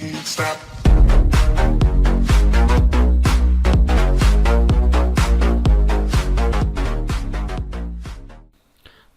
can't stop.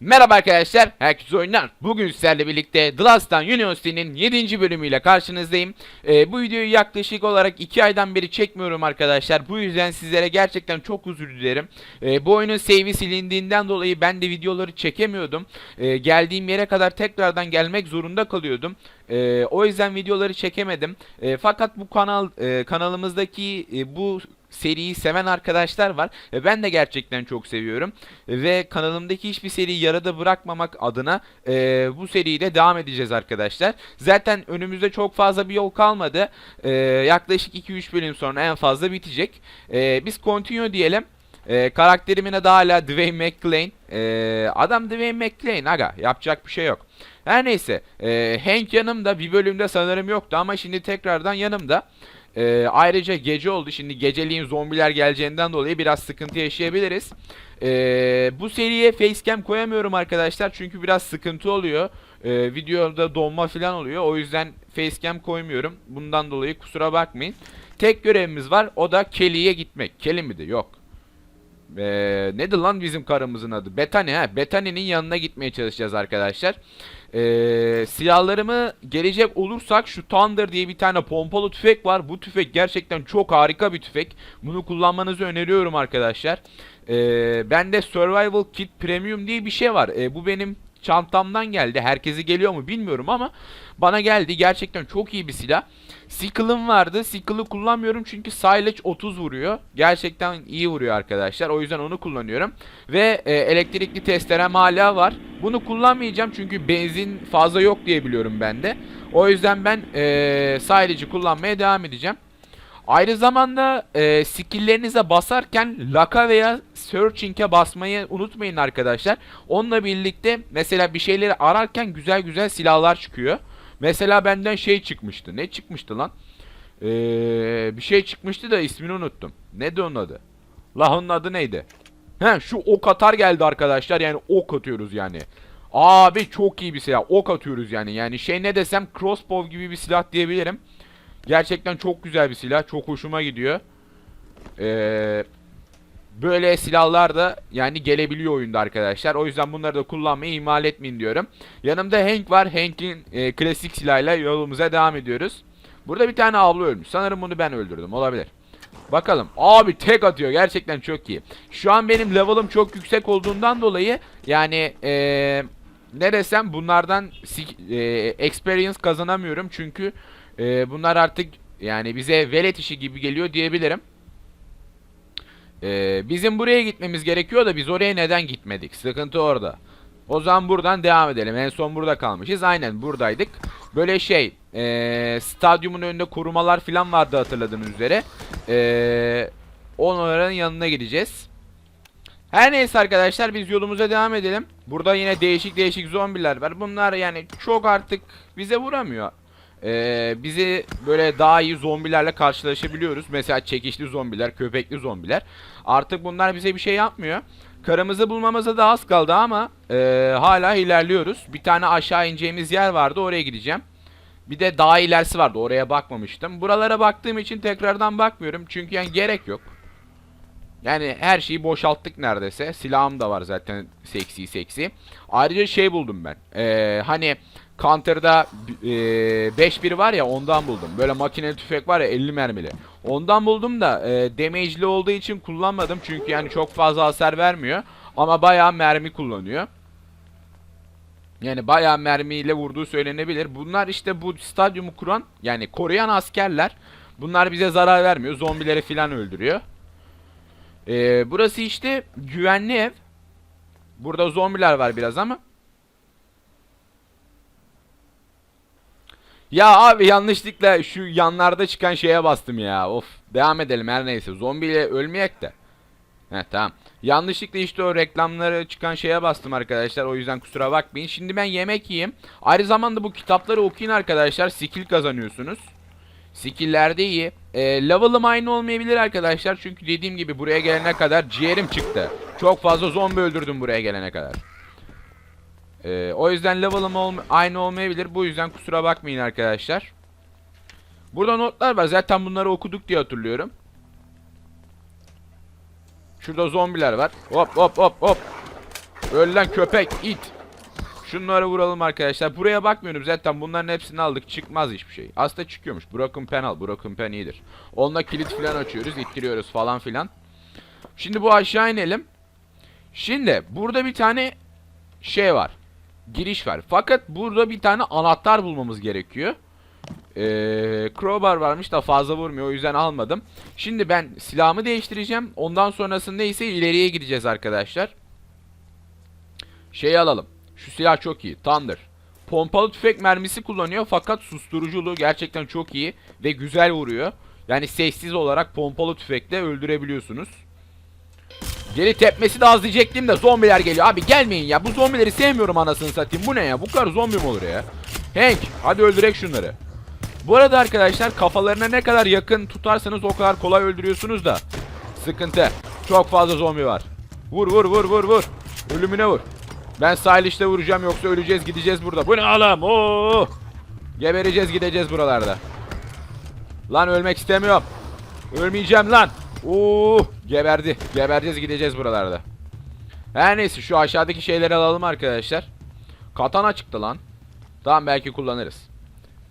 Merhaba arkadaşlar, herkese oyunlar. Bugün sizlerle birlikte The Last Stand University'nin 7. bölümüyle karşınızdayım. Ee, bu videoyu yaklaşık olarak 2 aydan beri çekmiyorum arkadaşlar. Bu yüzden sizlere gerçekten çok özür dilerim. Ee, bu oyunun save'i silindiğinden dolayı ben de videoları çekemiyordum. Ee, geldiğim yere kadar tekrardan gelmek zorunda kalıyordum. Ee, o yüzden videoları çekemedim. Ee, fakat bu kanal e, kanalımızdaki e, bu seriyi seven arkadaşlar var. Ve ben de gerçekten çok seviyorum. Ve kanalımdaki hiçbir seriyi yarıda bırakmamak adına e, bu seriyi de devam edeceğiz arkadaşlar. Zaten önümüzde çok fazla bir yol kalmadı. E, yaklaşık 2-3 bölüm sonra en fazla bitecek. E, biz continue diyelim. E, karakterimin adı hala Dwayne McClane. E, adam Dwayne McClane aga yapacak bir şey yok. Her neyse e, Hank yanımda bir bölümde sanırım yoktu ama şimdi tekrardan yanımda. Ee, ayrıca gece oldu. Şimdi geceliğin zombiler geleceğinden dolayı biraz sıkıntı yaşayabiliriz. Ee, bu seriye facecam koyamıyorum arkadaşlar. Çünkü biraz sıkıntı oluyor. Ee, videoda donma falan oluyor. O yüzden facecam koymuyorum. Bundan dolayı kusura bakmayın. Tek görevimiz var. O da Kelly'ye gitmek. Kelly miydi? Yok. Ee, nedir lan bizim karımızın adı? Bethany ha. Bethany'nin yanına gitmeye çalışacağız arkadaşlar. Ee, silahlarımı gelecek olursak şu Thunder diye bir tane pompalı tüfek var. Bu tüfek gerçekten çok harika bir tüfek. Bunu kullanmanızı öneriyorum arkadaşlar. Ee, bende Survival Kit Premium diye bir şey var. Ee, bu benim çantamdan geldi. Herkese geliyor mu bilmiyorum ama bana geldi. Gerçekten çok iyi bir silah. Sickle'ım vardı. Sickle'ı kullanmıyorum çünkü Silage 30 vuruyor. Gerçekten iyi vuruyor arkadaşlar. O yüzden onu kullanıyorum. Ve e, elektrikli testerem hala var. Bunu kullanmayacağım çünkü benzin fazla yok diye biliyorum bende. O yüzden ben e, Silage'ı kullanmaya devam edeceğim. Ayrı zamanda e, skill'lerinize basarken laka veya searching'e basmayı unutmayın arkadaşlar. Onunla birlikte mesela bir şeyleri ararken güzel güzel silahlar çıkıyor. Mesela benden şey çıkmıştı. Ne çıkmıştı lan? Ee, bir şey çıkmıştı da ismini unuttum. Ne de onun adı? La onun adı neydi? He şu ok atar geldi arkadaşlar. Yani ok atıyoruz yani. Abi çok iyi bir silah. Ok atıyoruz yani. Yani şey ne desem crossbow gibi bir silah diyebilirim. Gerçekten çok güzel bir silah. Çok hoşuma gidiyor. Eee böyle silahlar da yani gelebiliyor oyunda arkadaşlar. O yüzden bunları da kullanmayı ihmal etmeyin diyorum. Yanımda Hank var. Hank'in e, klasik silahıyla yolumuza devam ediyoruz. Burada bir tane abla ölmüş. Sanırım bunu ben öldürdüm. Olabilir. Bakalım. Abi tek atıyor. Gerçekten çok iyi. Şu an benim level'ım çok yüksek olduğundan dolayı yani eee ne desem bunlardan eee, experience kazanamıyorum. Çünkü eee, bunlar artık yani bize velet işi gibi geliyor diyebilirim. Ee, bizim buraya gitmemiz gerekiyor da biz oraya neden gitmedik? Sıkıntı orada. O zaman buradan devam edelim. En son burada kalmışız. Aynen buradaydık. Böyle şey, ee, stadyumun önünde korumalar falan vardı hatırladığınız üzere. Ee, onların yanına gideceğiz. Her neyse arkadaşlar biz yolumuza devam edelim. Burada yine değişik değişik zombiler var. Bunlar yani çok artık bize vuramıyor. Ee, bizi böyle daha iyi zombilerle karşılaşabiliyoruz. Mesela çekişli zombiler, köpekli zombiler. Artık bunlar bize bir şey yapmıyor. Karımızı bulmamıza da az kaldı ama ee, hala ilerliyoruz. Bir tane aşağı ineceğimiz yer vardı oraya gideceğim. Bir de daha ilerisi vardı oraya bakmamıştım. Buralara baktığım için tekrardan bakmıyorum. Çünkü yani gerek yok. Yani her şeyi boşalttık neredeyse. Silahım da var zaten seksi seksi. Ayrıca şey buldum ben. Ee, hani Counter'da e, 5-1 var ya ondan buldum. Böyle makineli tüfek var ya 50 mermili. Ondan buldum da e, damage'li olduğu için kullanmadım. Çünkü yani çok fazla hasar vermiyor. Ama bayağı mermi kullanıyor. Yani bayağı mermiyle vurduğu söylenebilir. Bunlar işte bu stadyumu kuran yani koruyan askerler. Bunlar bize zarar vermiyor. Zombileri filan öldürüyor. Ee, burası işte güvenli ev. Burada zombiler var biraz ama. Ya abi yanlışlıkla şu yanlarda çıkan şeye bastım ya. Of. Devam edelim her neyse. Zombiyle ölmeyek de. He tamam. Yanlışlıkla işte o reklamları çıkan şeye bastım arkadaşlar. O yüzden kusura bakmayın. Şimdi ben yemek yiyeyim. Aynı zamanda bu kitapları okuyun arkadaşlar. Skill kazanıyorsunuz. Skill'ler de iyi. E, level'ım aynı olmayabilir arkadaşlar. Çünkü dediğim gibi buraya gelene kadar ciğerim çıktı. Çok fazla zombi öldürdüm buraya gelene kadar. E, o yüzden level'ım aynı olmayabilir. Bu yüzden kusura bakmayın arkadaşlar. Burada notlar var. Zaten bunları okuduk diye hatırlıyorum. Şurada zombiler var. Hop hop hop hop. Öl lan köpek it. Şunları vuralım arkadaşlar. Buraya bakmıyorum zaten bunların hepsini aldık. Çıkmaz hiçbir şey. Aslında çıkıyormuş. Broken pen al. Broken pen iyidir. Onunla kilit falan açıyoruz. ittiriyoruz falan filan. Şimdi bu aşağı inelim. Şimdi burada bir tane şey var. Giriş var. Fakat burada bir tane anahtar bulmamız gerekiyor. Ee, crowbar varmış da fazla vurmuyor o yüzden almadım. Şimdi ben silahımı değiştireceğim. Ondan sonrasında ise ileriye gideceğiz arkadaşlar. Şeyi alalım. Şu silah çok iyi. Thunder. Pompalı tüfek mermisi kullanıyor fakat susturuculuğu gerçekten çok iyi ve güzel vuruyor. Yani sessiz olarak pompalı tüfekle öldürebiliyorsunuz. Geri tepmesi de az diyecektim de zombiler geliyor. Abi gelmeyin ya. Bu zombileri sevmiyorum anasını satayım. Bu ne ya? Bu kadar zombi mi olur ya? Hank hadi öldürek şunları. Bu arada arkadaşlar kafalarına ne kadar yakın tutarsanız o kadar kolay öldürüyorsunuz da. Sıkıntı. Çok fazla zombi var. Vur vur vur vur vur. Ölümüne vur. Ben sahilişte vuracağım yoksa öleceğiz gideceğiz burada. Bu ne alam? Oo! Gebereceğiz gideceğiz buralarda. Lan ölmek istemiyorum. Ölmeyeceğim lan. Oo! Geberdi. Gebereceğiz gideceğiz buralarda. Her neyse şu aşağıdaki şeyleri alalım arkadaşlar. Katana çıktı lan. Tamam belki kullanırız.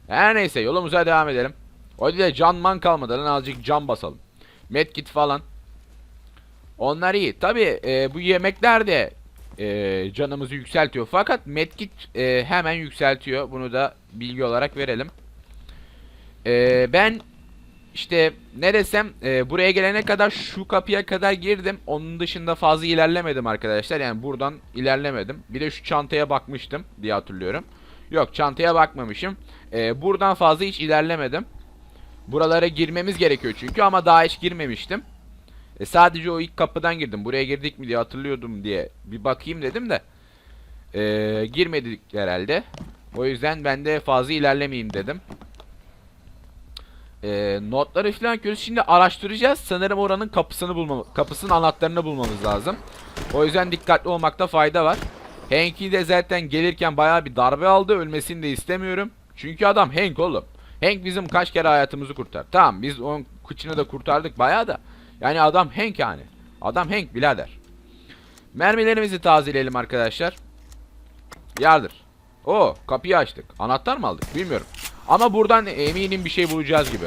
Her neyse yolumuza devam edelim. O de can man kalmadı lan azıcık can basalım. Medkit falan. Onlar iyi. Tabi bu yemekler de e, canımızı yükseltiyor. Fakat medkit e, hemen yükseltiyor. Bunu da bilgi olarak verelim. E, ben işte ne desem e, buraya gelene kadar şu kapıya kadar girdim. Onun dışında fazla ilerlemedim arkadaşlar. Yani buradan ilerlemedim. Bir de şu çantaya bakmıştım diye hatırlıyorum. Yok çantaya bakmamışım. E, buradan fazla hiç ilerlemedim. Buralara girmemiz gerekiyor çünkü ama daha hiç girmemiştim. E, sadece o ilk kapıdan girdim. Buraya girdik mi diye hatırlıyordum diye bir bakayım dedim de. E, girmedik herhalde. O yüzden ben de fazla ilerlemeyeyim dedim. E, notları falan görüyoruz. Şimdi araştıracağız. Sanırım oranın kapısını bulmamız, kapısının anahtarını bulmamız lazım. O yüzden dikkatli olmakta fayda var. Hank'i de zaten gelirken bayağı bir darbe aldı. Ölmesini de istemiyorum. Çünkü adam Hank oğlum. Hank bizim kaç kere hayatımızı kurtar. Tamam biz onun kıçını da kurtardık bayağı da. Yani adam Hank yani. Adam Hank birader. Mermilerimizi tazeleyelim arkadaşlar. Yardır. O kapıyı açtık. Anahtar mı aldık bilmiyorum. Ama buradan eminim bir şey bulacağız gibi.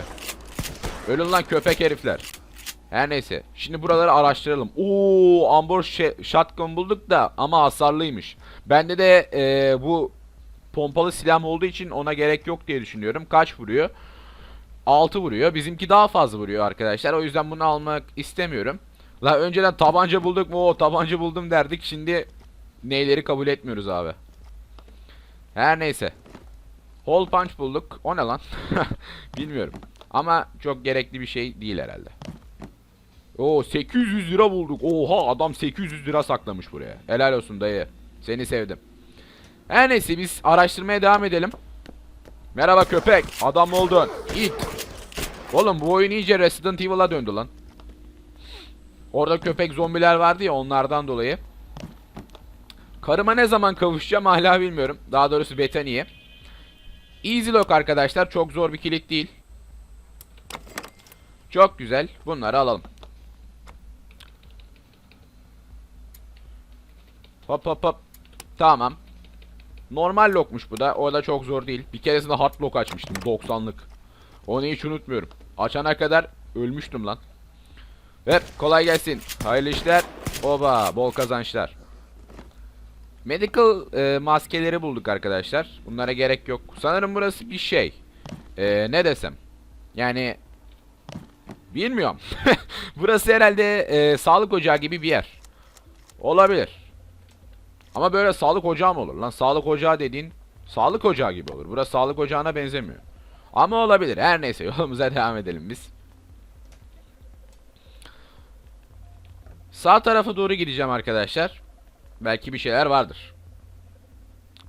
Ölün lan köpek herifler. Her neyse. Şimdi buraları araştıralım. Oo, Ambor shotgun bulduk da ama hasarlıymış. Bende de e, bu pompalı silah olduğu için ona gerek yok diye düşünüyorum. Kaç vuruyor? 6 vuruyor. Bizimki daha fazla vuruyor arkadaşlar. O yüzden bunu almak istemiyorum. La önceden tabanca bulduk mu? Tabanca buldum derdik. Şimdi neyleri kabul etmiyoruz abi. Her neyse. Hole punch bulduk. O ne lan? Bilmiyorum. Ama çok gerekli bir şey değil herhalde. Oo 800 lira bulduk. Oha adam 800 lira saklamış buraya. Helal olsun dayı. Seni sevdim. Her neyse biz araştırmaya devam edelim. Merhaba köpek. Adam oldun. İt. Oğlum bu oyun iyice Resident Evil'a döndü lan. Orada köpek zombiler vardı ya onlardan dolayı. Karıma ne zaman kavuşacağım hala bilmiyorum. Daha doğrusu Bethany'ye. Easy lock arkadaşlar. Çok zor bir kilit değil. Çok güzel. Bunları alalım. Hop hop hop. Tamam. Normal lockmuş bu da. O da çok zor değil. Bir keresinde hard lock açmıştım. 90'lık. Onu hiç unutmuyorum. Açana kadar ölmüştüm lan. Hep kolay gelsin. Hayırlı işler. Oba bol kazançlar. Medical e, maskeleri bulduk arkadaşlar. Bunlara gerek yok. Sanırım burası bir şey. E, ne desem. Yani bilmiyorum. burası herhalde e, sağlık ocağı gibi bir yer. Olabilir. Ama böyle sağlık ocağı mı olur lan? Sağlık ocağı dediğin sağlık ocağı gibi olur. Burası sağlık ocağına benzemiyor. Ama olabilir. Her neyse yolumuza devam edelim biz. Sağ tarafa doğru gideceğim arkadaşlar. Belki bir şeyler vardır.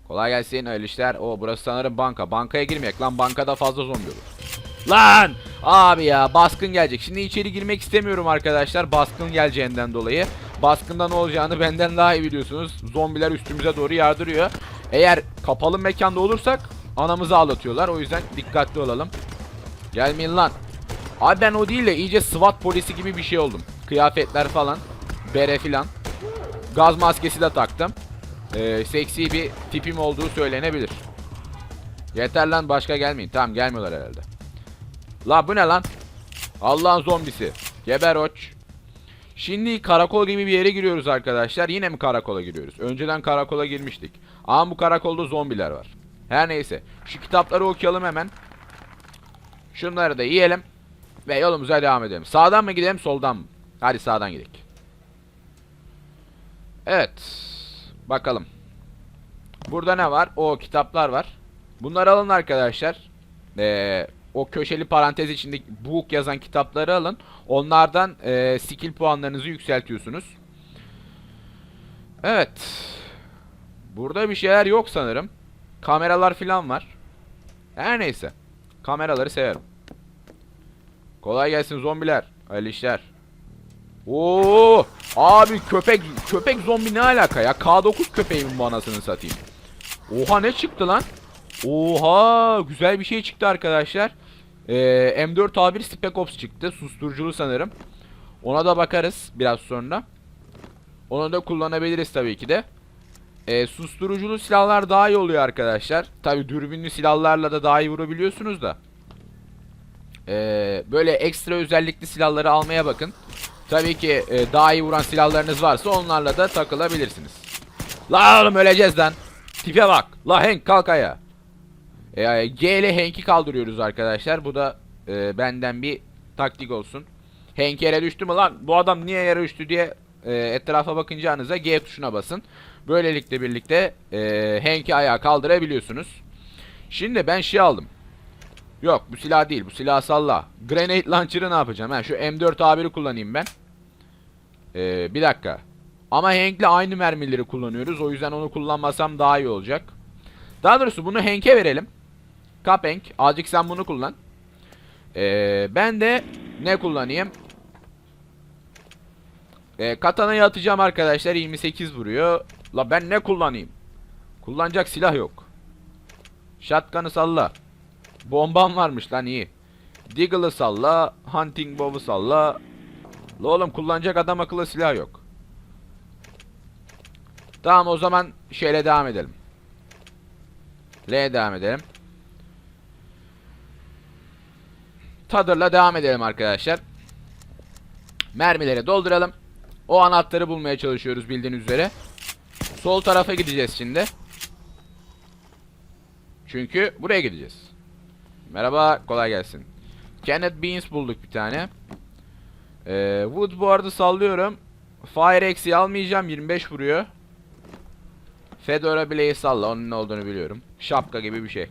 Kolay gelsin hayırlı işler. O burası sanırım banka. Bankaya girmeyek lan bankada fazla zombi olur. Lan! Abi ya baskın gelecek. Şimdi içeri girmek istemiyorum arkadaşlar. Baskın geleceğinden dolayı. Baskında ne olacağını benden daha iyi biliyorsunuz. Zombiler üstümüze doğru yardırıyor. Eğer kapalı mekanda olursak anamızı ağlatıyorlar. O yüzden dikkatli olalım. Gelmeyin lan. Abi ben o değil de iyice SWAT polisi gibi bir şey oldum. Kıyafetler falan. Bere filan. Gaz maskesi de taktım. Ee, seksi bir tipim olduğu söylenebilir. Yeter lan başka gelmeyin. Tamam gelmiyorlar herhalde. La bu ne lan? Allah'ın zombisi. Geber oç. Şimdi karakol gibi bir yere giriyoruz arkadaşlar. Yine mi karakola giriyoruz? Önceden karakola girmiştik. Ama bu karakolda zombiler var. Her neyse. Şu kitapları okuyalım hemen. Şunları da yiyelim. Ve yolumuza devam edelim. Sağdan mı gidelim soldan mı? Hadi sağdan gidelim. Evet. Bakalım. Burada ne var? O kitaplar var. Bunları alın arkadaşlar. Ee, o köşeli parantez içinde book yazan kitapları alın. Onlardan e, skill puanlarınızı yükseltiyorsunuz. Evet. Burada bir şeyler yok sanırım. Kameralar falan var. Her neyse. Kameraları severim. Kolay gelsin zombiler. Hayırlı işler. Oo! Abi köpek köpek zombi ne alaka ya? K9 köpeğimin bu anasını satayım. Oha ne çıktı lan? Oha güzel bir şey çıktı arkadaşlar. Ee, M4 A1 Spec Ops çıktı. Susturuculu sanırım. Ona da bakarız biraz sonra. Onu da kullanabiliriz tabii ki de. Ee, susturuculu silahlar daha iyi oluyor arkadaşlar. Tabii dürbünlü silahlarla da daha iyi vurabiliyorsunuz da. Ee, böyle ekstra özellikli silahları almaya bakın. Tabii ki e, daha iyi vuran silahlarınız varsa onlarla da takılabilirsiniz. La oğlum öleceğiz lan. Tipe bak. La Hank kalk ayağa. E, G ile Hank'i kaldırıyoruz arkadaşlar. Bu da e, benden bir taktik olsun. Hank yere düştü mü lan? Bu adam niye yere düştü diye e, etrafa bakınacağınıza G tuşuna basın. Böylelikle birlikte e, Hank'i ayağa kaldırabiliyorsunuz. Şimdi ben şey aldım. Yok bu silah değil. Bu silah salla. Grenade Launcher'ı ne yapacağım? Ha, şu M4A1'i kullanayım ben. Ee, bir dakika. Ama Hank'le aynı mermileri kullanıyoruz. O yüzden onu kullanmasam daha iyi olacak. Daha doğrusu bunu Hank'e verelim. Kap Hank. Azıcık sen bunu kullan. Ee, ben de ne kullanayım? Ee, katana'yı atacağım arkadaşlar. 28 vuruyor. La ben ne kullanayım? Kullanacak silah yok. Shotgun'ı salla. Bombam varmış lan iyi. Deagle'ı salla. Hunting bow'u salla. La oğlum kullanacak adam akıllı silah yok. Tamam o zaman şeyle devam edelim. L'ye devam edelim. Tadır'la devam edelim arkadaşlar. Mermileri dolduralım. O anahtarı bulmaya çalışıyoruz bildiğiniz üzere. Sol tarafa gideceğiz şimdi. Çünkü buraya gideceğiz. Merhaba, kolay gelsin. Kenneth Beans bulduk bir tane. Ee, Wood bu arada sallıyorum. Fire X'i almayacağım, 25 vuruyor. Fedora Blaze salla, onun ne olduğunu biliyorum. Şapka gibi bir şey.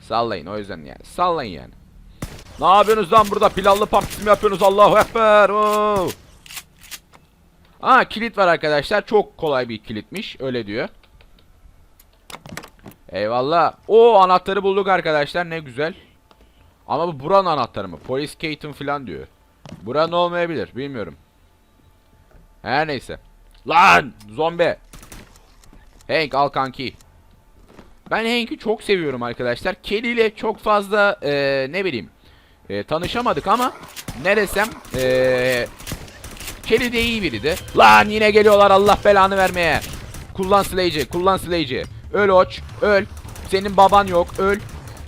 Sallayın o yüzden yani. Sallayın yani. Ne yapıyorsunuz lan burada? Pilavlı partisi mi yapıyorsunuz? Allahu Ekber. Oo. Aa kilit var arkadaşlar. Çok kolay bir kilitmiş. Öyle diyor. Eyvallah. O anahtarı bulduk arkadaşlar. Ne güzel. Ama bu buranın anahtarı mı? Polis Caton falan diyor. Buranın olmayabilir. Bilmiyorum. Her neyse. Lan! Zombi! Hank al kanki. Ben Hank'i çok seviyorum arkadaşlar. Kelly ile çok fazla eee, ne bileyim eee, tanışamadık ama ne desem eee Kelly de iyi biriydi. Lan yine geliyorlar Allah belanı vermeye. Kullan Slayci, kullan Slayci. Öl oç, öl. Senin baban yok, öl.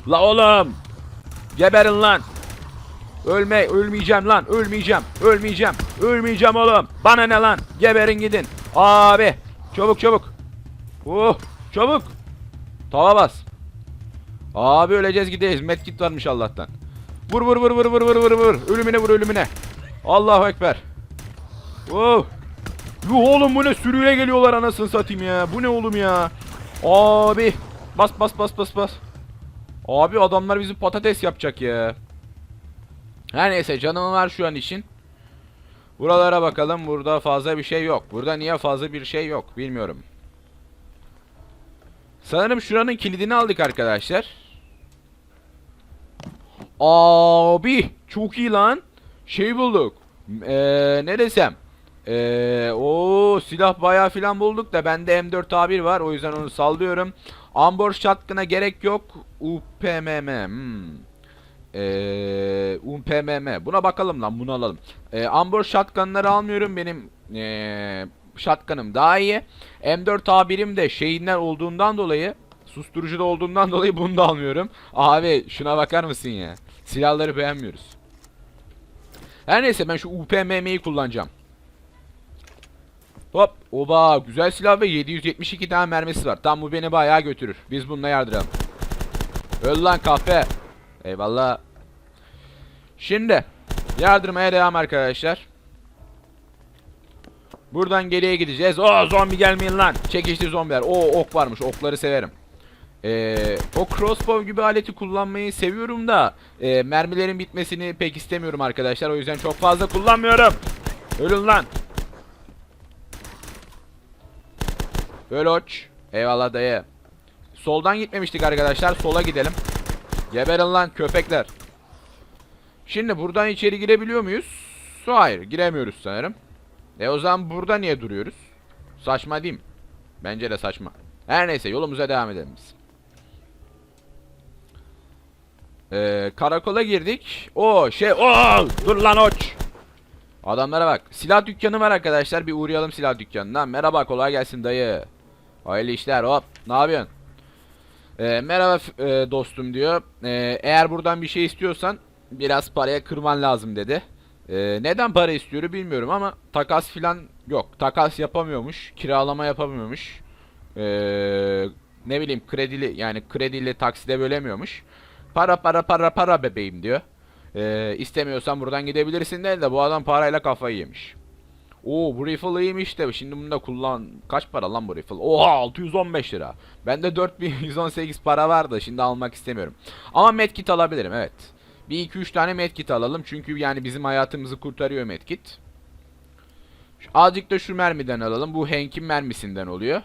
La oğlum. Geberin lan. Ölme, ölmeyeceğim lan, ölmeyeceğim, ölmeyeceğim, ölmeyeceğim oğlum. Bana ne lan? Geberin gidin. Abi, çabuk çabuk. Oh, çabuk. Tava bas. Abi öleceğiz gideceğiz. Medkit varmış Allah'tan. Vur vur vur vur vur vur vur vur. Ölümüne vur ölümüne. Allahu ekber. Oh. Yuh oğlum bu ne sürüyle geliyorlar anasını satayım ya. Bu ne oğlum ya? Abi. Bas bas bas bas bas. Abi adamlar bizi patates yapacak ya. Her neyse canım var şu an için. Buralara bakalım. Burada fazla bir şey yok. Burada niye fazla bir şey yok bilmiyorum. Sanırım şuranın kilidini aldık arkadaşlar. Abi çok iyi lan. Şey bulduk. Eee ne desem. Eee o silah bayağı filan bulduk da bende M4A1 var o yüzden onu sallıyorum. Ambor shotgun'a gerek yok. UPMM. Hmm. Ee, UMPMM. Buna bakalım lan bunu alalım. Ee, Ambor shotgunları almıyorum. Benim ee, shotgunım daha iyi. M4A1'im de şeyinden olduğundan dolayı susturucuda olduğundan dolayı bunu da almıyorum. Abi şuna bakar mısın ya? Silahları beğenmiyoruz. Her neyse ben şu UPMM'yi kullanacağım. Hop. Oba güzel silah ve 772 tane mermisi var. Tam bu beni bayağı götürür. Biz bununla yardıralım. Öl lan kahpe. Eyvallah. Şimdi yardırmaya devam arkadaşlar. Buradan geriye gideceğiz. Oo zombi gelmeyin lan. Çekişti zombiler. Oo ok varmış. Okları severim. Ee, o crossbow gibi aleti kullanmayı seviyorum da e, mermilerin bitmesini pek istemiyorum arkadaşlar. O yüzden çok fazla kullanmıyorum. Ölün lan. Öl oç. Eyvallah dayı. Soldan gitmemiştik arkadaşlar. Sola gidelim. Geberin lan köpekler. Şimdi buradan içeri girebiliyor muyuz? Hayır giremiyoruz sanırım. E o zaman burada niye duruyoruz? Saçma değil mi? Bence de saçma. Her neyse yolumuza devam edelim biz. Ee, karakola girdik. O şey o dur lan oç. Adamlara bak. Silah dükkanı var arkadaşlar. Bir uğrayalım silah dükkanına. Merhaba kolay gelsin dayı. Hayırlı işler hop. Ne yapıyorsun? Ee, merhaba e, dostum diyor. Ee, eğer buradan bir şey istiyorsan biraz paraya kırman lazım dedi. Ee, neden para istiyor bilmiyorum ama takas filan yok. Takas yapamıyormuş. Kiralama yapamıyormuş. Ee, ne bileyim kredili yani krediyle takside bölemiyormuş. Para para para para bebeğim diyor. Ee, istemiyorsan buradan gidebilirsin de bu adam parayla kafayı yemiş. Oo bu rifle iyiymiş de şimdi bunu da kullan. Kaç para lan bu rifle? Oha 615 lira. Bende 4118 para vardı şimdi almak istemiyorum. Ama medkit alabilirim evet. Bir iki üç tane medkit alalım çünkü yani bizim hayatımızı kurtarıyor medkit. Azıcık da şu mermiden alalım. Bu Hank'in mermisinden oluyor.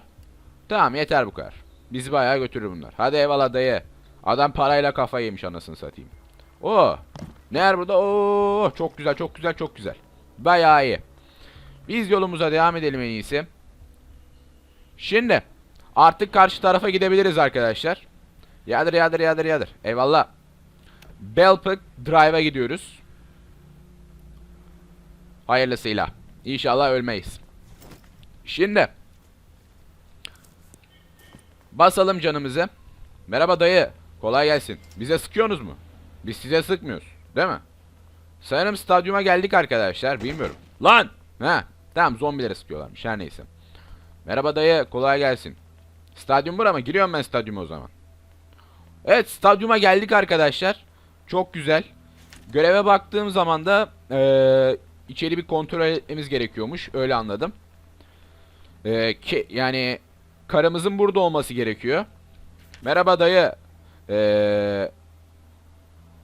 Tamam yeter bu kadar. Bizi bayağı götürür bunlar. Hadi eyvallah dayı. Adam parayla kafa yemiş anasını satayım. Oo. Ne yer burada? Oo çok güzel çok güzel çok güzel. Bayağı iyi. Biz yolumuza devam edelim en iyisi. Şimdi artık karşı tarafa gidebiliriz arkadaşlar. Yadır yadır yadır yadır. Eyvallah. Belpık Drive'a gidiyoruz. Hayırlısıyla. İnşallah ölmeyiz. Şimdi basalım canımızı. Merhaba dayı. Kolay gelsin. Bize sıkıyorsunuz mu? Biz size sıkmıyoruz. Değil mi? Sanırım stadyuma geldik arkadaşlar. Bilmiyorum. Lan! Ha, tamam zombilere sıkıyorlarmış. Her neyse. Merhaba dayı. Kolay gelsin. Stadyum bura mı? Giriyorum ben stadyuma o zaman. Evet stadyuma geldik arkadaşlar. Çok güzel. Göreve baktığım zaman da eee, içeri bir kontrol etmemiz gerekiyormuş. Öyle anladım. Eee, ki, yani karımızın burada olması gerekiyor. Merhaba dayı. Eee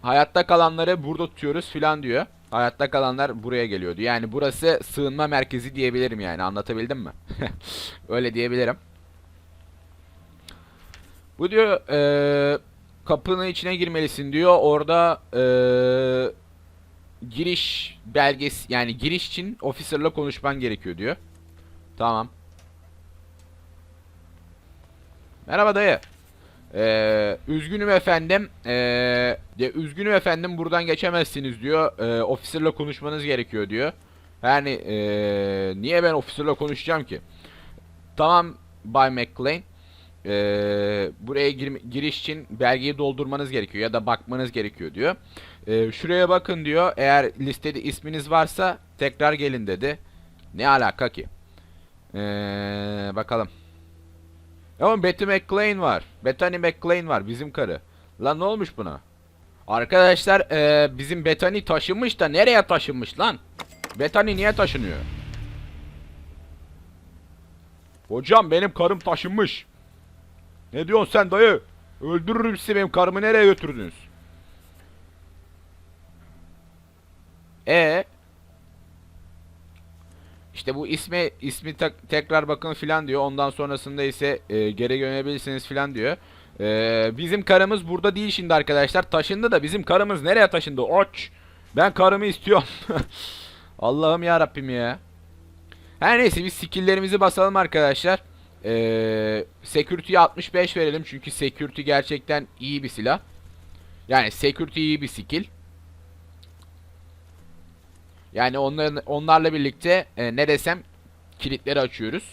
hayatta kalanları burada tutuyoruz filan diyor. Hayatta kalanlar buraya geliyordu. Yani burası sığınma merkezi diyebilirim yani. Anlatabildim mi? Öyle diyebilirim. Bu diyor eee, kapının içine girmelisin diyor. Orada eee, giriş belgesi yani giriş için officer'la konuşman gerekiyor diyor. Tamam. Merhaba dayı. Ee, üzgünüm efendim. Ee, üzgünüm efendim buradan geçemezsiniz diyor. Ee, officer'la konuşmanız gerekiyor diyor. Yani ee, niye ben officer'la konuşacağım ki? Tamam Bay McLean. Ee, buraya gir- giriş için belgeyi doldurmanız gerekiyor ya da bakmanız gerekiyor diyor. Ee, şuraya bakın diyor. Eğer listede isminiz varsa tekrar gelin dedi. Ne alaka ki? Ee, bakalım. Ama Betty McLean var. Bethany McLean var bizim karı. Lan ne olmuş buna? Arkadaşlar eee, bizim Bethany taşınmış da nereye taşınmış lan? Bethany niye taşınıyor? Hocam benim karım taşınmış. Ne diyorsun sen dayı? Öldürürüm sizi benim karımı nereye götürdünüz? E işte bu ismi tak- tekrar bakın filan diyor. Ondan sonrasında ise e, geri dönebilirsiniz filan diyor. E, bizim karımız burada değil şimdi arkadaşlar. Taşındı da bizim karımız nereye taşındı? Oç. Ben karımı istiyorum. Allah'ım ya Rabbim ya. Her neyse biz skill'lerimizi basalım arkadaşlar. Ee, security'ye 65 verelim çünkü security gerçekten iyi bir silah. Yani security iyi bir skill. Yani onların, onlarla birlikte e, ne desem kilitleri açıyoruz.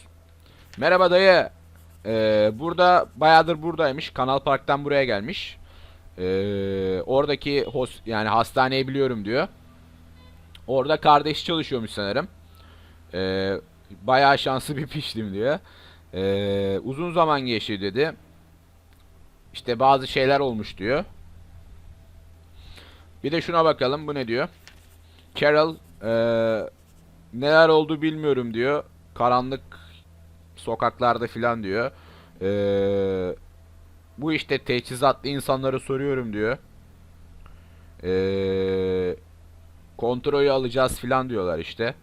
Merhaba dayı. Ee, burada bayağıdır buradaymış. Kanal Park'tan buraya gelmiş. Ee, oradaki hos yani hastaneyi biliyorum diyor. Orada kardeşi çalışıyormuş sanırım. Ee, bayağı şanslı bir piştim diyor. Ee, uzun zaman geçti dedi. İşte bazı şeyler olmuş diyor. Bir de şuna bakalım bu ne diyor. Carol ee, neler oldu bilmiyorum diyor. Karanlık sokaklarda filan diyor. Ee, bu işte teçhizatlı insanlara soruyorum diyor. Ee, kontrolü alacağız filan diyorlar işte.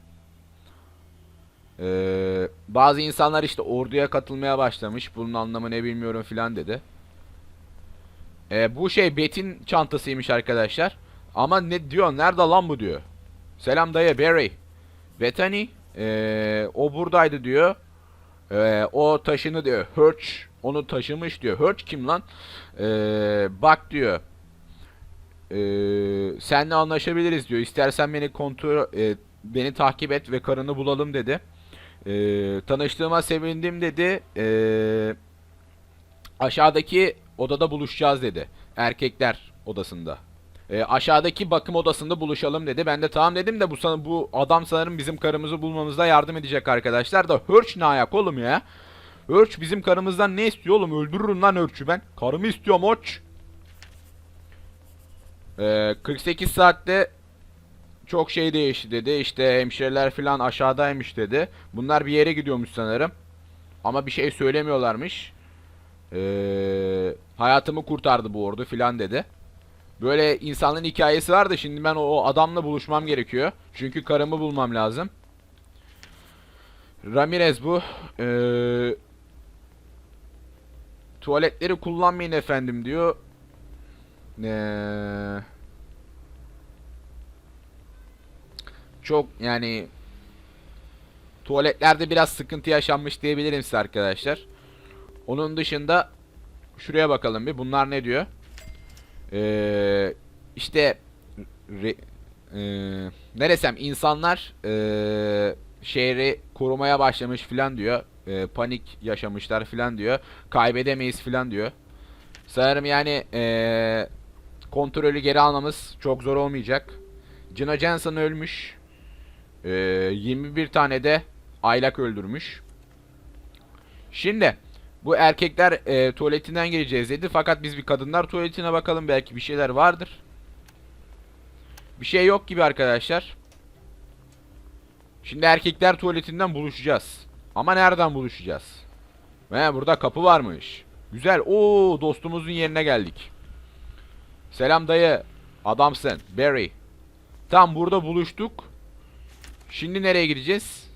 Ee, bazı insanlar işte orduya katılmaya başlamış. Bunun anlamı ne bilmiyorum filan dedi. Ee, bu şey Bet'in çantasıymış arkadaşlar. Ama ne diyor? Nerede lan bu diyor. Selam dayı Barry. Bethany ee, o buradaydı diyor. Ee, o taşını diyor. Hurch onu taşımış diyor. Hurch kim lan? Ee, bak diyor. Ee, senle anlaşabiliriz diyor. İstersen beni kontrol e, beni takip et ve karını bulalım dedi. Ee, tanıştığıma sevindim dedi. Ee, aşağıdaki odada buluşacağız dedi. Erkekler odasında. Ee, aşağıdaki bakım odasında buluşalım dedi. Ben de tamam dedim de bu sana bu adam sanırım bizim karımızı bulmamızda yardım edecek arkadaşlar da Hurch ne ayak oğlum ya? Hurch bizim karımızdan ne istiyor oğlum? Öldürürüm lan Hurch'ü ben. Karımı istiyorum Hurch. Ee, 48 saatte çok şey değişti dedi. İşte hemşireler falan aşağıdaymış dedi. Bunlar bir yere gidiyormuş sanırım. Ama bir şey söylemiyorlarmış. Ee, hayatımı kurtardı bu ordu filan dedi. Böyle insanların hikayesi var da şimdi ben o, adamla buluşmam gerekiyor. Çünkü karımı bulmam lazım. Ramirez bu. Ee, tuvaletleri kullanmayın efendim diyor. Ee, çok yani tuvaletlerde biraz sıkıntı yaşanmış diyebilirim size arkadaşlar. Onun dışında şuraya bakalım bir. Bunlar ne diyor? Ee, işte re, e, ne insanlar e, şehri korumaya başlamış filan diyor. E, panik yaşamışlar filan diyor. Kaybedemeyiz filan diyor. Sanırım yani e, kontrolü geri almamız çok zor olmayacak. Gina Jensen ölmüş. E, 21 tane de aylak öldürmüş. Şimdi bu erkekler e, tuvaletinden gireceğiz dedi. Fakat biz bir kadınlar tuvaletine bakalım. Belki bir şeyler vardır. Bir şey yok gibi arkadaşlar. Şimdi erkekler tuvaletinden buluşacağız. Ama nereden buluşacağız? He burada kapı varmış. Güzel. Oo dostumuzun yerine geldik. Selam dayı. Adamsın. Barry. Tam burada buluştuk. Şimdi nereye gideceğiz?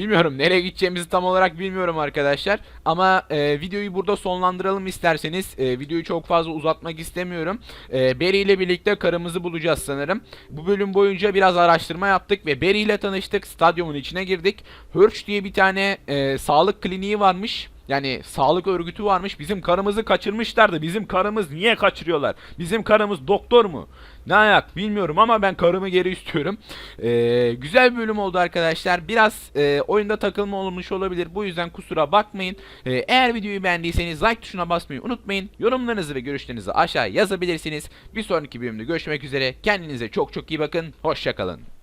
Bilmiyorum nereye gideceğimizi tam olarak bilmiyorum arkadaşlar. Ama e, videoyu burada sonlandıralım isterseniz. E, videoyu çok fazla uzatmak istemiyorum. E, Barry ile birlikte karımızı bulacağız sanırım. Bu bölüm boyunca biraz araştırma yaptık ve Barry ile tanıştık. Stadyumun içine girdik. Hurch diye bir tane e, sağlık kliniği varmış. Yani sağlık örgütü varmış. Bizim karımızı kaçırmışlardı. Bizim karımız niye kaçırıyorlar? Bizim karımız doktor mu? Ne ayak bilmiyorum ama ben karımı geri istiyorum. Ee, güzel bir bölüm oldu arkadaşlar. Biraz e, oyunda takılma olmuş olabilir. Bu yüzden kusura bakmayın. Ee, eğer videoyu beğendiyseniz like tuşuna basmayı unutmayın. Yorumlarınızı ve görüşlerinizi aşağıya yazabilirsiniz. Bir sonraki bölümde görüşmek üzere. Kendinize çok çok iyi bakın. Hoşçakalın.